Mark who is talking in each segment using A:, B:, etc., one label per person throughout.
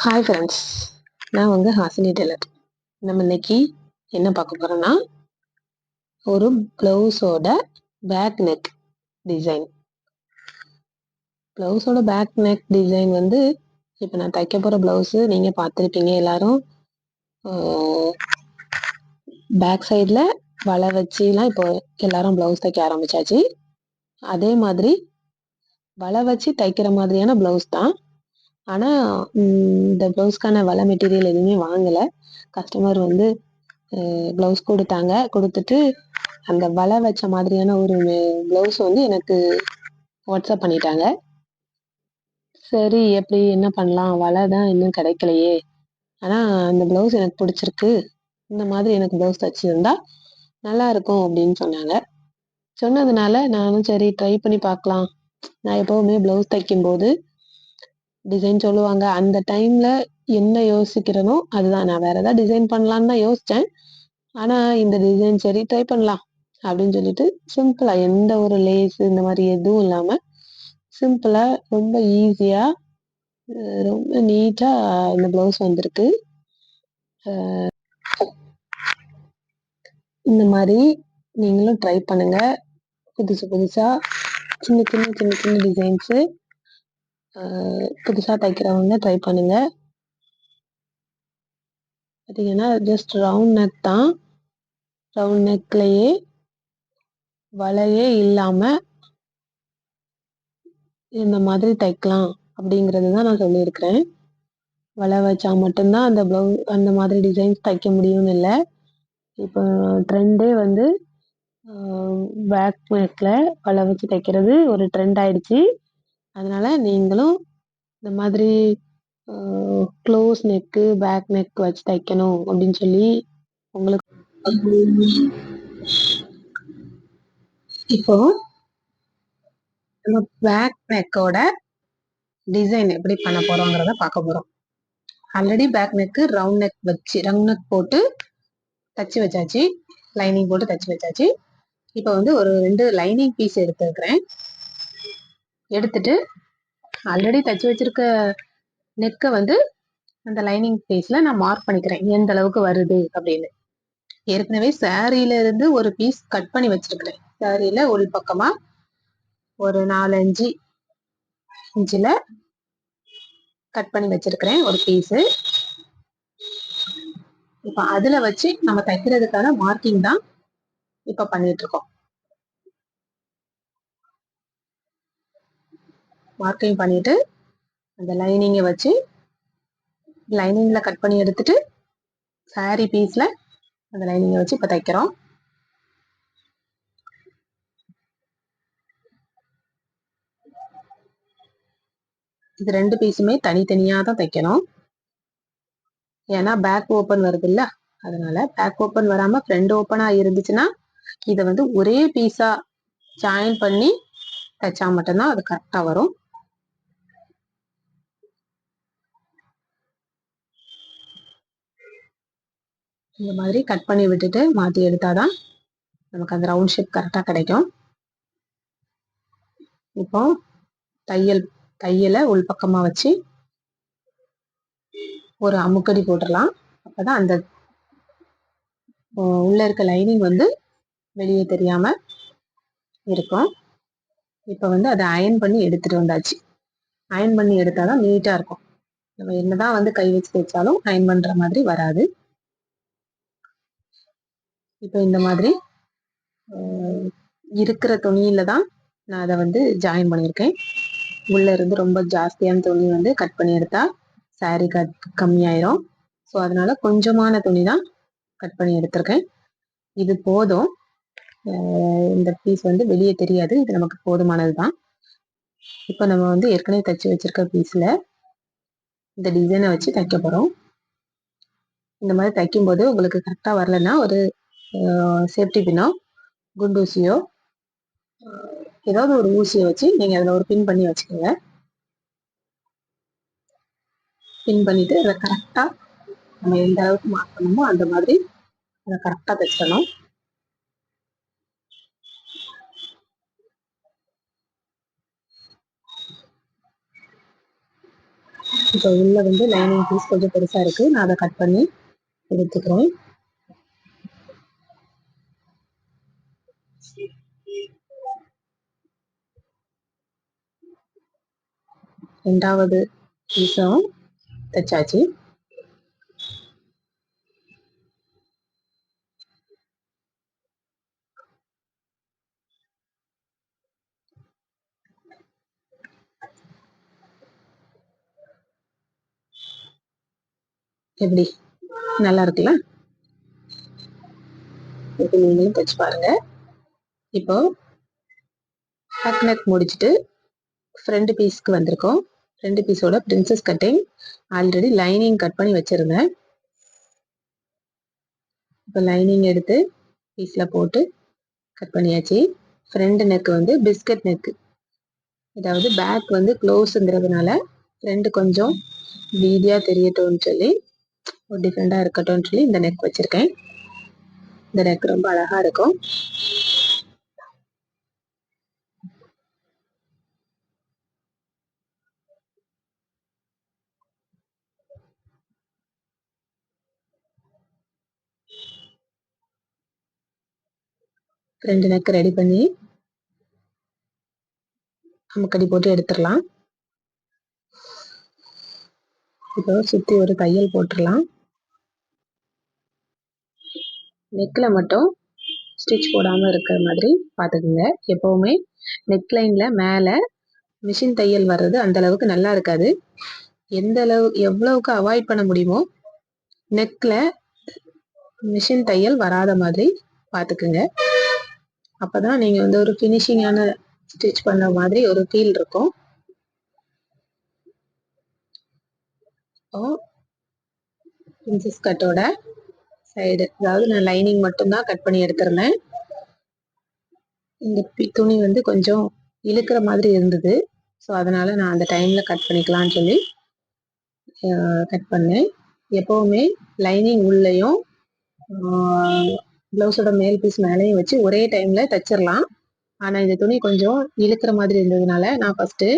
A: Hi friends நான் வந்து Hasini Taylor நம்ம இன்னைக்கு என்ன பார்க்க போகிறோன்னா ஒரு ப்ளவுஸோட பேக் நெக் டிசைன் ப்ளவுஸோட பேக் நெக் டிசைன் வந்து இப்போ நான் தைக்க போகிற ப்ளவுஸு நீங்கள் பார்த்துருப்பீங்க எல்லாரும். பேக் சைடில் வலை வச்சுலாம் இப்போ எல்லாரும் ப்ளவுஸ் தைக்க ஆரம்பிச்சாச்சு. அதே மாதிரி வலை வச்சு தைக்கிற மாதிரியான ப்ளவுஸ் தான் ஆனால் இந்த ப்ளவுஸ்க்கான வலை மெட்டீரியல் எதுவுமே வாங்கலை. கஸ்டமர் வந்து ப்ளவுஸ் கொடுத்தாங்க. கொடுத்துட்டு அந்த வலை வச்ச மாதிரியான ஒரு ப்ளவுஸ் வந்து எனக்கு வாட்ஸ்அப் பண்ணிட்டாங்க. சரி எப்படி என்ன பண்ணலாம்? வலை தான் இன்னும் கிடைக்கலையே. ஆனால் அந்த ப்ளவுஸ் எனக்கு பிடிச்சிருக்கு. இந்த மாதிரி எனக்கு ப்ளவுஸ் தச்சிருந்தா நல்லா இருக்கும் அப்படின்னு சொன்னாங்க. சொன்னதுனால நானும் சரி ட்ரை பண்ணி பார்க்கலாம். நான் எப்போவுமே ப்ளவுஸ் தைக்கும்போது டிசைன் சொல்லுவாங்க. அந்த டைம்ல என்ன யோசிக்கிறனோ அதுதான். நான் வேற ஏதாவது டிசைன் பண்ணலான்னு தான் யோசித்தேன் ஆனால் இந்த டிசைன் சரி ட்ரை பண்ணலாம் அப்படின்னு சொல்லிட்டு சிம்பிளாக எந்த ஒரு லேஸ் இந்த மாதிரி எதுவும் இல்லாமல் சிம்பிளாக ரொம்ப ஈஸியாக ரொம்ப நீட்டாக இந்த ப்ளவுஸ் வந்திருக்கு. இந்த மாதிரி நீங்களும் ட்ரை பண்ணுங்க. புதுசு புதுசாக சின்ன சின்ன சின்ன சின்ன டிசைன்ஸு புதுசாக தைக்கிறவங்க ட்ரை பண்ணுங்க. பார்த்தீங்கன்னா ஜஸ்ட் ரவுண்ட் நெக் தான். ரவுண்ட் நெக்லேயே வலையே இல்லாமல் இந்த மாதிரி தைக்கலாம் அப்படிங்கிறது தான் நான் சொல்லியிருக்கிறேன். வலை வச்சா மட்டும்தான் அந்த ப்ளவு அந்த மாதிரி டிசைன்ஸ் தைக்க முடியும்னு இல்லை. இப்போ ட்ரெண்டே வந்து பேக் நெக்கில் வலை வச்சு தைக்கிறது ஒரு ட்ரெண்ட் ஆயிடுச்சு. அதனால நீங்களும் இந்த மாதிரி க்ளோஸ் நெக்கு பேக் நெக் வச்சு தைக்கணும் அப்படின்னு சொல்லி உங்களுக்கு இப்போ நம்ம பேக் நெக்கோட டிசைன் எப்படி பண்ண போறோங்கிறத பார்க்க போறோம். Already back neck round neck வச்சு ரவுண்ட் நெக் போட்டு தச்சு வச்சாச்சு. லைனிங் போட்டு தச்சு வச்சாச்சு. இப்போ வந்து ஒரு ரெண்டு லைனிங் பீஸ் எடுத்துருக்கிறேன். எடுத்துட்டு ஆல்ரெடி தச்சு வச்சிருக்க நெக்கை வந்து அந்த லைனிங் பீஸ்ல நான் மார்க் பண்ணிக்கிறேன். எந்த அளவுக்கு வருது அப்படின்னு. ஏற்கனவே சாரியில இருந்து ஒரு பீஸ் கட் பண்ணி வச்சிருக்கிறேன். சாரியில உள் பக்கமா ஒரு நாலஞ்சு இன்ச்சில் கட் பண்ணி வச்சிருக்கிறேன் ஒரு பீஸு இப்போ அதில் வச்சு நம்ம தைக்கிறதுக்கான மார்க்கிங் தான் இப்போ பண்ணிட்டு இருக்கோம். மார்க்கிங் பண்ணிட்டு அந்த லைனிங்கை வச்சு லைனிங்கில் கட் பண்ணி எடுத்துட்டு சாரி பீஸில் அந்த லைனிங்கை வச்சு இப்போ தைக்கிறோம். இது ரெண்டு பீஸுமே தனித்தனியாக தான் தைக்கணும். ஏன்னா பேக் ஓப்பன் வருது இல்லை அதனால பேக் ஓப்பன் வராமல் ஃப்ரண்ட் ஓப்பனாக இருந்துச்சுன்னா இதை வந்து ஒரே பீஸாக ஜாயின் பண்ணி தைச்சா மட்டும்தான் அது கரெக்டாக வரும். இந்த மாதிரி கட் பண்ணி விட்டுட்டு மாற்றி எடுத்தாதான் நமக்கு அந்த ரவுண்ட் ஷேப் கரெக்டாக கிடைக்கும். இப்போ தையல் தையலை உள்பக்கமாக வச்சு ஒரு அமுக்கடி போட்டுடலாம். அப்போதான் அந்த உள்ள இருக்க லைனிங் வந்து வெளியே தெரியாம இருக்கும். இப்போ வந்து அதை அயன் பண்ணி எடுத்துட்டு வந்தாச்சு. அயன் பண்ணி எடுத்தாதான் நீட்டா இருக்கும். நம்ம என்னதான் வந்து கை வச்சு தைச்சாலும் அயன் பண்ற மாதிரி வராது. இப்போ இந்த மாதிரி இருக்கிற துணியில தான் நான் அதை வந்து ஜாயின் பண்ணியிருக்கேன். உள்ள இருந்து ரொம்ப ஜாஸ்தியான துணி வந்து கட் பண்ணி எடுத்தா சாரி கட் கம்மியாயிரும். ஸோ அதனால கொஞ்சமான துணி தான் கட் பண்ணி எடுத்திருக்கேன். இது போதும். இந்த பீஸ் வந்து வெளியே தெரியாது. இது நமக்கு போதுமானது தான். இப்போ நம்ம வந்து ஏற்கனவே தைச்சி வச்சிருக்க பீஸில் இந்த டிசைனை வச்சு தைக்க போகிறோம் இந்த மாதிரி தைக்கும்போது உங்களுக்கு கரெக்டாக வரலன்னா ஒரு சேஃப்டி பின்னோ குண்டூசியோ? ஏதாவது ஒரு ஊசியை வச்சு நீங்கள் அதில் ஒரு பின் பண்ணி வச்சுக்கோங்க. பின் பண்ணிட்டு அதை கரெக்டாக நம்ம எந்த அளவுக்கு மார்க் பண்ணணுமோ அந்த மாதிரி அதை கரெக்டாக தைச்சிடணும். இப்போ உள்ள வந்து லைனிங் பீஸ் கொஞ்சம் பெருசாக இருக்குது நான் அதை கட் பண்ணி எடுத்துக்கிறேன். ரெண்டாவது பீஸும் தைச்சாச்சு. எப்படி? நல்லா இருக்குல்ல? இப்போ நீங்களும் தைச்சு பாருங்க. இப்போ ஹக்னக் முடிச்சுட்டு ஃப்ரண்ட் பீஸ்க்கு வந்திருக்கோம். ரெண்டு பீஸோட princess cutting already lining cut பண்ணி வச்சிருந்தேன். இப்போ லைனிங் எடுத்து பீஸில் போட்டு கட் பண்ணியாச்சு. ஃப்ரண்ட் நெக் வந்து பிஸ்கட் நெக்கு அதாவது பேக் வந்து க்ளோஸுங்கிறதுனால ஃப்ரண்ட் கொஞ்சம் வீதியாக தெரியட்டும்னு சொல்லி ஒரு டிஃப்ரெண்டாக இருக்கட்டும்னு சொல்லி இந்த நெக் வச்சுருக்கேன். இந்த நெக் ரொம்ப அழகாக இருக்கும். ரெண்டு நெக் ரெடி பண்ணி அமுக்கடி போட்டு எடுத்துடலாம். இப்போ சுற்றி ஒரு தையல் போட்டுடலாம். நெக்கில் மட்டும் ஸ்டிச் போடாமல் இருக்கிற மாதிரி பார்த்துக்குங்க. எப்போவுமே நெக்லைனில் மேலே மிஷின் தையல் வர்றது அந்த அளவுக்கு நல்லா இருக்காது. எந்த அளவு எவ்வளவுக்கு அவாய்ட் பண்ண முடியுமோ நெக்கில் மிஷின் தையல் வராத மாதிரி பார்த்துக்குங்க. அப்போ தான் நீங்கள் வந்து ஒரு ஃபினிஷிங்கான ஸ்டிச் பண்ண மாதிரி ஒரு ஃபீல் இருக்கும். பிரின்சஸ் கட்டோட சைடு அதாவது நான் லைனிங் மட்டும்தான் கட் பண்ணி எடுத்துருந்தேன். இந்த துணி வந்து கொஞ்சம் இழுக்கிற மாதிரி இருந்தது. ஸோ அதனால் நான் அந்த டைமில் கட் பண்ணிக்கலாம்னு சொல்லி கட் பண்ணேன். எப்போவுமே லைனிங் உள்ளேயும் ப்ளவுஸோட மேல் பீஸ் மேலேயும் வச்சு ஒரே டைமில் தைச்சிடலாம் ஆனால் இந்த துணி கொஞ்சம் இழுக்கிற மாதிரி இருந்ததுனால நான் ஃபஸ்ட்டு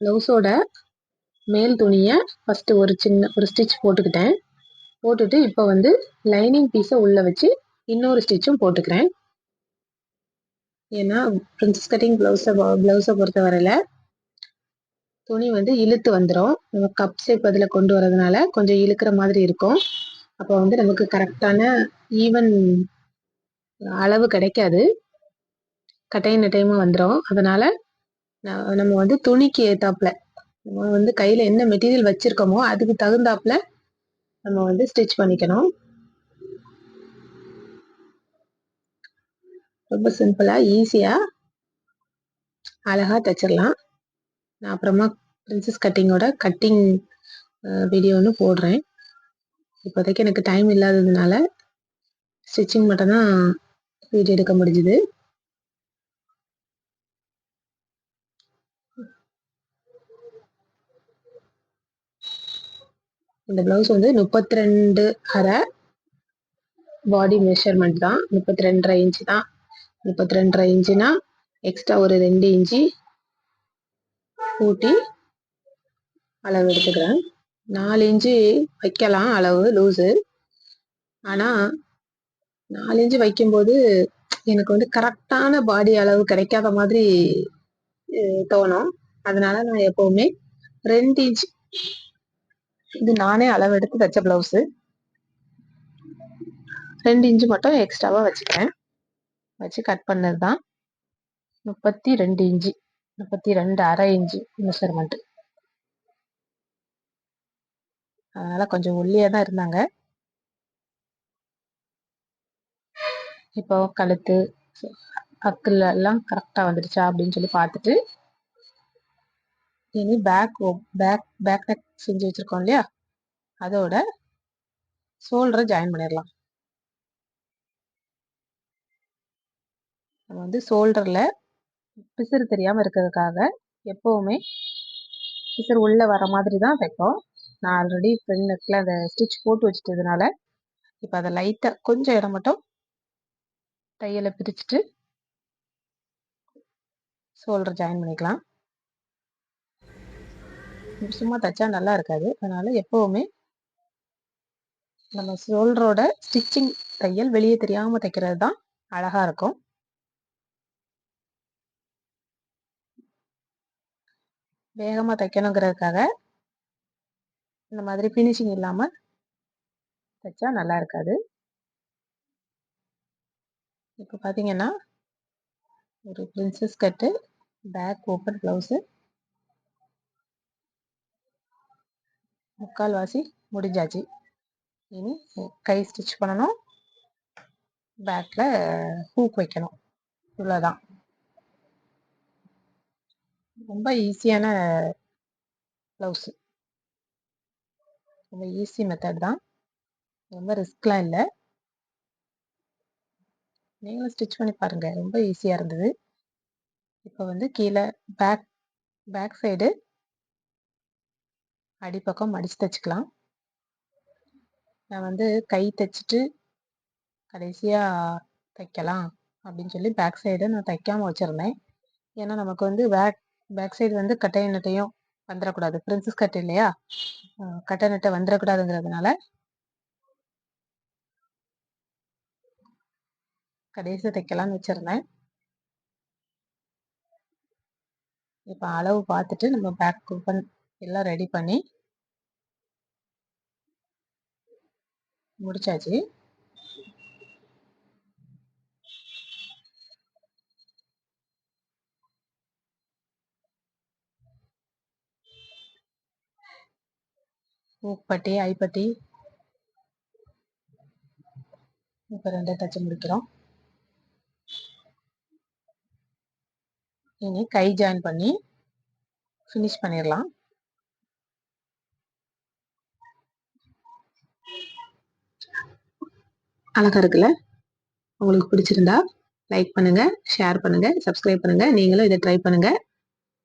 A: ப்ளவுஸோட மேல் துணியை ஃபஸ்ட்டு ஒரு சின்ன ஒரு ஸ்டிச் போட்டுக்கிட்டேன். போட்டுட்டு இப்போ வந்து லைனிங் பீஸை உள்ளே வச்சு இன்னொரு ஸ்டிச்சும் போட்டுக்கிறேன். ஏன்னா பிரின்சஸ் கட்டிங் ப்ளவுஸை ப்ளவுஸை பொறுத்த வரையில் துணி வந்து இழுத்து வந்துடும் நம்ம கப் ஷேப் அதில் கொண்டு வரதுனால கொஞ்சம் இழுக்கிற மாதிரி இருக்கும். அப்போ வந்து நமக்கு கரெக்டான ஈவன் அளவு கிடைக்காது. கட்டையும் டைமும் வந்துடும் அதனால் நம்ம வந்து துணிக்கு ஏற்றாப்புல நம்ம வந்து கையில் என்ன மெட்டீரியல் வச்சுருக்கோமோ அதுக்கு தகுந்தாப்புல நம்ம வந்து ஸ்டிச் பண்ணிக்கணும். ரொம்ப சிம்பிளாக ஈஸியாக அழகாக தைச்சிடலாம் நான் அப்புறமா பிரின்சஸ் கட்டிங்கோட கட்டிங் வீடியோ ஒன்று போடுறேன். இப்போதைக்கு எனக்கு டைம் இல்லாததுனால ஸ்டிச்சிங் மட்டும்தான் வீடியோ எடுக்க முடிஞ்சுது. இந்த ப்ளவுஸ் வந்து முப்பத்தி ரெண்டு அரை பாடி மெஷர்மெண்ட் தான். முப்பத்தி ரெண்டரை இன்ச்சு தான். முப்பத்தி ரெண்டரை இன்ச்சுனா எக்ஸ்ட்ரா ஒரு ரெண்டு இன்ச்சு கூட்டி அளவு எடுத்துக்கிறேன். நாலு இன்ச்சு வைக்கலாம் அளவு லூஸு ஆனால் நாலு இன்ச்சு வைக்கும்போது எனக்கு வந்து கரெக்டான பாடி அளவு கிடைக்காத மாதிரி தோணும். அதனால நான் எப்போவுமே ரெண்டு இன்ச் இது நானே அளவு எடுத்து தைச்ச பிளவுஸு ரெண்டு இன்ச்சு மட்டும் எக்ஸ்ட்ராவாக வச்சுக்கிறேன். வச்சு கட் பண்ணது தான் முப்பத்தி ரெண்டு இன்ச்சு முப்பத்தி ரெண்டு அரை இன்ச்சு மெஷர்மெண்ட்டு அதனால் கொஞ்சம் ஒல்லியாக தான் இருந்தாங்க. இப்போ கழுத்து அக்கில் எல்லாம் கரெக்டாக வந்துடுச்சா அப்படின்னு சொல்லி பார்த்துட்டு இனி பேக் பேக் பேக் நெக் செஞ்சு வச்சுருக்கோம் இல்லையா? அதோட ஷோல்டரை ஜாயின் பண்ணிடலாம். நம்ம வந்து ஷோல்டரில் பிசுறு தெரியாமல் இருக்கிறதுக்காக எப்போவுமே பிசுறு உள்ளே வர மாதிரி தான் தைப்போம் நான் ஆல்ரெடி ஃப்ரெண்ட் நெக்கில் அதை ஸ்டிச் போட்டு வச்சுட்டதுனால இப்போ அதை லைட்டாக கொஞ்சம் இடம் மட்டும் தையலை பிரிச்சுட்டு ஷோல்டர் ஜாயின் பண்ணிக்கலாம். சும்மா தைச்சா நல்லா இருக்காது. அதனால் எப்போவுமே நம்ம ஷோல்டரோட ஸ்டிச்சிங் தையல் வெளியே தெரியாமல் தைக்கிறது தான் அழகாக இருக்கும். வேகமாக தைக்கணுங்கிறதுக்காக இந்த மாதிரி ஃபினிஷிங் இல்லாமல் தைச்சா நல்லா இருக்காது. இப்போ பார்த்தீங்கன்னா ஒரு princess cut back open blouse முக்கால் வாசி முடிஞ்சாச்சு. இனி கை ஸ்டிச் பண்ணணும். பேக்கில் ஹூக் வைக்கணும். இவ்வளோதான் ரொம்ப ஈஸியான ப்ளவுஸு ரொம்ப ஈஸி மெத்தட் தான். ரொம்ப ரிஸ்க்லாம் இல்லை. நீங்களும் ஸ்டிச் பண்ணி பாருங்கள் ரொம்ப ஈஸியாக இருந்தது. இப்போ வந்து கீழே பேக் பேக் சைடு அடிப்பக்கம் மடித்து தைச்சிக்கலாம். நான் வந்து கை தைச்சிட்டு கடைசியாக தைக்கலாம் அப்படின்னு சொல்லி பேக் சைடு நான் தைக்காமல் வச்சுருந்தேன். ஏன்னா நமக்கு வந்து பேக் பேக் சைடு வந்து கட்டை நட்டையும் வந்துடக்கூடாது பிரின்சஸ் கட் இல்லையா? கட்டை நட்டை வந்துடக்கூடாதுங்கிறதுனால கடைசி தைக்கலாம்னு வச்சிருந்தேன். இப்போ அளவு பார்த்துட்டு நம்ம பேக் கூப்பன் எல்லாம் ரெடி பண்ணி முடிச்சாச்சு. மூப்பட்டி ஐப்பட்டி. இப்போ ரெண்டு தச்சு முடிக்கிறோம். இனி கை ஜாயின் பண்ணி ஃபினிஷ் பண்ணிடலாம். அழகா இருக்குல்ல? உங்களுக்கு பிடிச்சிருந்தா லைக் பண்ணுங்க ஷேர் பண்ணுங்க சப்ஸ்கிரைப் பண்ணுங்க. நீங்களும் இதை ட்ரை பண்ணுங்க.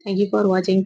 A: தேங்க்யூ ஃபார் வாட்சிங்